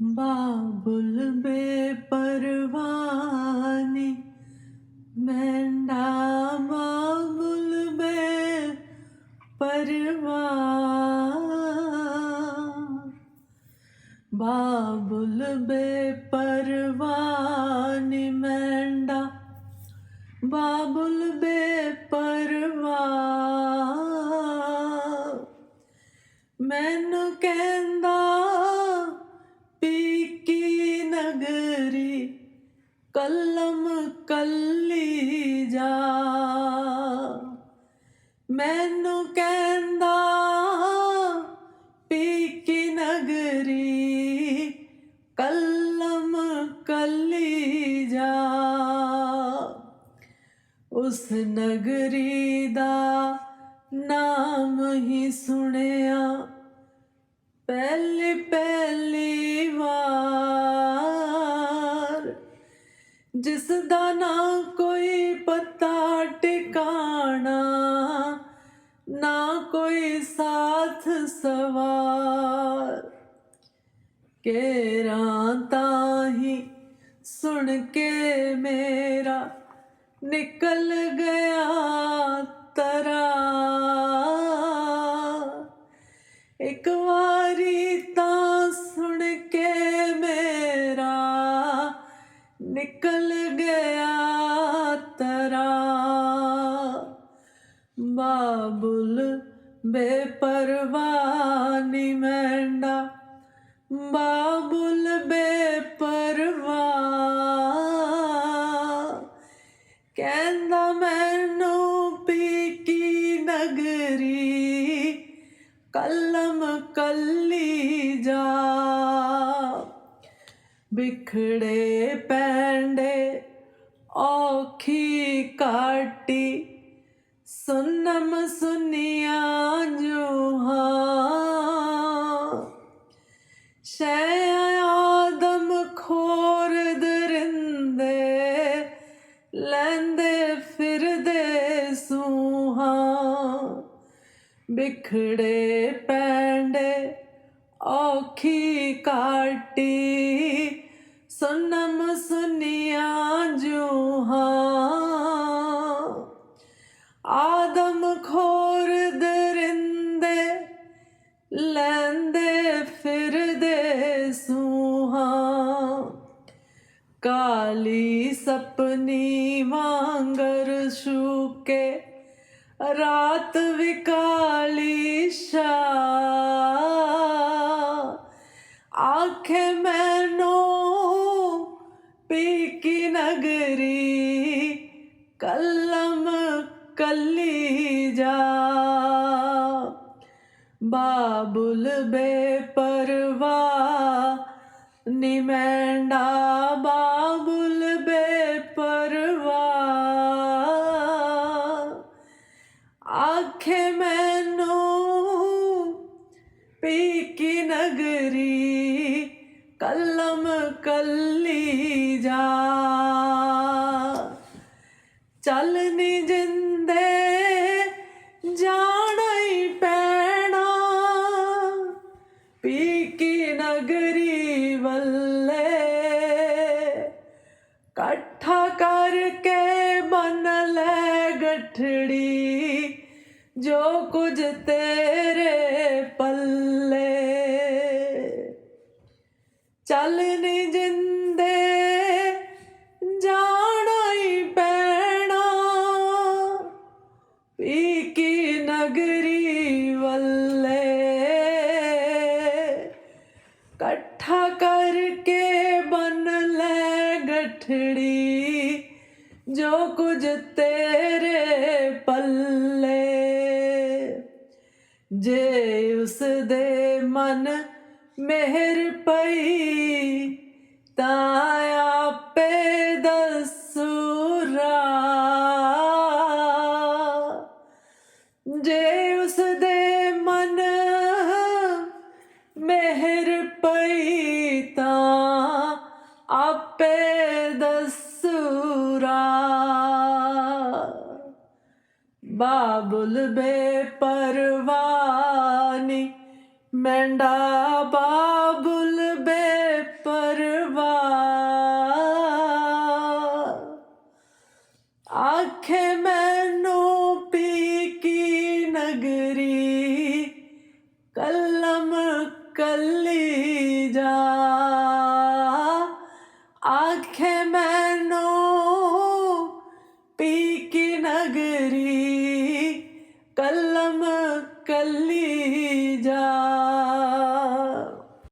ਬਾਬੁਲ ਬੇਪਰਵਾਨੀ ਮੈਂਡਾ ਬਾਬੁਲ ਬੇਪਰਵਾਹ ਬਾਬੁਲ ਬੇਪਰਵਾਨੀ ਮੈਂਡਾ ਬਾਬੁਲ ਬੇਪਰਵਾਹ ਮੈਨੂੰ ਕਹਿੰਦਾ ਨਗਰੀ ਕਲਮ ਕੱਲੀ ਜਾ। ਮੈਨੂੰ ਕਹਿੰਦਾ, ਪੀਕੀ ਨਗਰੀ ਕਲਮ ਕੱਲੀ ਜਾ। ਉਸ ਨਗਰੀ ਦਾ ਨਾਮ ਹੀ ਸੁਣਿਆ ਪਹਿਲੀ ਪਹਿਲੀ ਵਾਰ। ਜਿਸ ਦਾ ਨਾ ਕੋਈ ਪਤਾ ਟਿਕਾਣਾ, ਨਾ ਕੋਈ ਸਾਥ ਸਵਾਰ ਕੇਰਾਂ ਤਾਂ ਹੀ ਸੁਣ ਕੇ ਮੇਰਾ ਨਿਕਲ ਗਿਆ ਨਿਕਲ ਗਿਆ ਤਰਾ। ਬਾਬੁਲ ਬੇਪਰਵਾਹ ਨੀ ਮੈਂਡਾ। ਬਾਬੁਲ ਬੇਪਰਵਾ ਕਹਿੰਦਾ ਮੈਨੂੰ ਪੀਕੀ ਨਗਰੀ। ਕਲਮ ਕੱਲੀ ਵਿਖੜੇ ਪੈਂਡੇ, ਔਖੀ ਕਾਟੀ। ਸੁਨਮ ਸੁਨੀਆਂ ਜੂਹਾਂ। ਸ਼ੈ ਆਦਮ ਖੋਰ ਦਰਿੰਦੇ, ਲੈਂਦੇ ਫਿਰਦੇ ਸੂਹਾਂ। ਬਿਖੜੇ ਪੈਂਡੇ, ਔਖੀ ਕਾਟੀ। ਸੁਨਮ ਸੁਨੀਆਂ ਜੂਹਾਂ ਆਦਮ ਖੋਰ ਦਰਿੰਦੇ ਲੈਂਦੇ ਫਿਰਦੇ ਸੂਹਾਂ। ਕਾਲੀ ਸਪਨੀ ਵਾਂਗਰ ਸ਼ੂਕੇ ਰਾਤ ਵਿਕਾਲੀ ਸ਼ਾ ਕਲਮ ਕੱਲੀ ਜਾ। ਬਾਬੁਲ ਬੇਪਰਵਾ ਨਿਮੈਂਡਾ ਬਾਬੁਲ ਬੇਪਰਵਾ। ਆਖੇ ਮੈਨੂੰ ਪੀਕੀ ਨਗਰੀ ਕਲਮ ਕੱਲੀ ਜਾ। ਚੱਲ ਨੀ ਜਿੰਦੇ, ਜਾਣਾ ਹੀ ਪੈਣਾ। ਪੀਕੀ ਨਗਰੀ ਵੱਲੇ, ਇਕੱਠਾ ਕਰਕੇ ਬਨ ਲੈ ਗਠੜੀ, ਜੋ ਕੁਝ ਤੇਰੇ ਪੱਲੇ। ਚੱਲ ਪੀਕੀ ਨਗਰੀ ਵੱਲੇ ਇਕੱਠਾ ਕਰਕੇ ਬਨ ਲੈ ਗਠੜੀ, ਜੋ ਕੁਝ ਤੇਰੇ ਪੱਲੇ। ਜੇ ਉਸ ਦੇ ਮਨ ਮਿਹਰ ਪਈ, ਤਾਂ ਆਪੇ ਦਸੂਰਾ ਜੇ ਉਸ ਦੇ ਮਨ ਮਿਹਰ ਪਈ ਤਾਂ ਆਪੇ ਦਸੂਰਾ। ਬਾਬੁਲ ਬੇ ਪਰਵਾਨੀ ਮੈਂਡਾ ਨਗਰੀ ਕਲਮ ਕੱਲੀ ਜਾ। ਆਖੇ ਮੈਨੂੰ ਪੀ